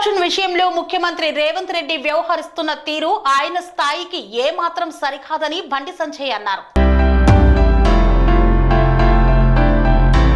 Construction విషయంలో ముఖ్యమంత్రి రేవంత్ రెడ్డి వ్యవహరిస్తున్న తీరు ఆయన స్థాయికి ఏమాత్రం సరికాదని బండి సంజయ్ అన్నారు.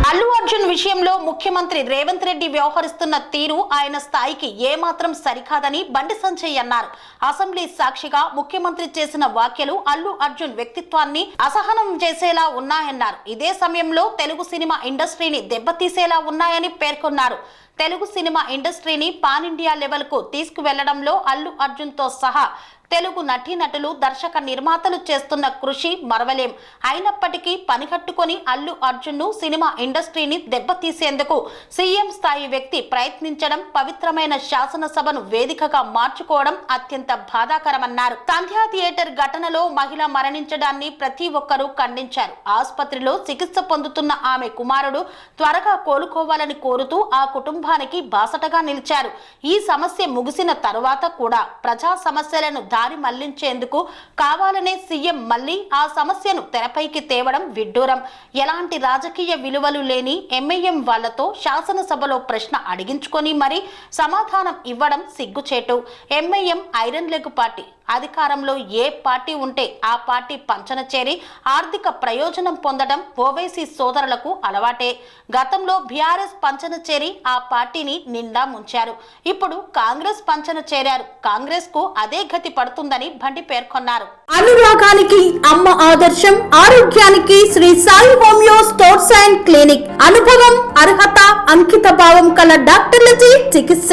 అల్లు అర్జున్ విషయంలో ముఖ్యమంత్రి రేవంత్ రెడ్డి వ్యవహరిస్తున్న తీరు ఆయన స్థాయికి ఏమాత్రం సరికాదని బండి సంజయ్ అన్నారు. అసెంబ్లీ సాక్షిగా ముఖ్యమంత్రి చేసిన వ్యాఖ్యలు అల్లు అర్జున్ వ్యక్తిత్వాన్ని అసహనం చేసేలా ఉన్నాయన్నారు. ఇదే సమయంలో తెలుగు సినిమా ఇండస్ట్రీని దెబ్బతీసేలా ఉన్నాయని పేర్కొన్నారు. తెలుగు సినిమా ఇండస్ట్రీని పాన్ ఇండియా లెవెల్కు తీసుకువెళ్ళడంలో అల్లు అర్జున్తో సహా తెలుగు నటీనటులు దర్శక నిర్మాతలు చేస్తున్న కృషి మరవలేం. అయినప్పటికీ పనికట్టుకొని అల్లు అర్జున్ను సినిమా ఇండస్ట్రీని దెబ్బతీసేందుకు సీఎం స్థాయి వ్యక్తి ప్రయత్నించడం పవిత్రమైన శాసనసభను వేదికగా మార్చుకోవడం అత్యంత బాధాకరమన్నారు. సంధ్యా థియేటర్ ఘటనలో మహిళ మరణించడాన్ని ప్రతి ఒక్కరూ ఖండించారు. ఆసుపత్రిలో చికిత్స పొందుతున్న ఆమె కుమారుడు త్వరగా కోలుకోవాలని కోరుతూ ఆ కుటుంబ కుటుంబానికి బాసటగా నిలిచారు. ఈ సమస్య ముగిసిన తరువాత కూడా ప్రజా సమస్యలను దారి మళ్ళించేందుకు కావాలనే సీఎం మళ్ళీ ఆ సమస్యను తెరపైకి తేవడం విడ్డూరం. ఎలాంటి రాజకీయ విలువలు లేని ఎంఐఎం వాళ్ళతో శాసనసభలో ప్రశ్న అడిగించుకొని మరి సమాధానం ఇవ్వడం సిగ్గుచేటు. ఎంఐఎం ఐరన్ లెగ్ పార్టీ అధికారంలో ఏ పార్టీ ఉంటే ఆ పార్టీ పంచన చేరి ఆర్థిక ప్రయోజనం పొందడం ఓవైసీ సోదరులకు అలవాటే. గతంలో బీఆర్ఎస్ పంచన చేరి ఆ పార్టీని నిండా ముంచారు. ఇప్పుడు కాంగ్రెస్ పంచన చేరారు. కాంగ్రెస్కు అదే గతి పడుతుందని బండి పేర్కొన్నారు. అనురాగానికి అమ్మ ఆదర్శం ఆరోగ్యానికి Shri Sai homeo stores and clinic. అనుభవం అర్హత అంకిత భావం కల డాక్టర్లచే చికిత్స.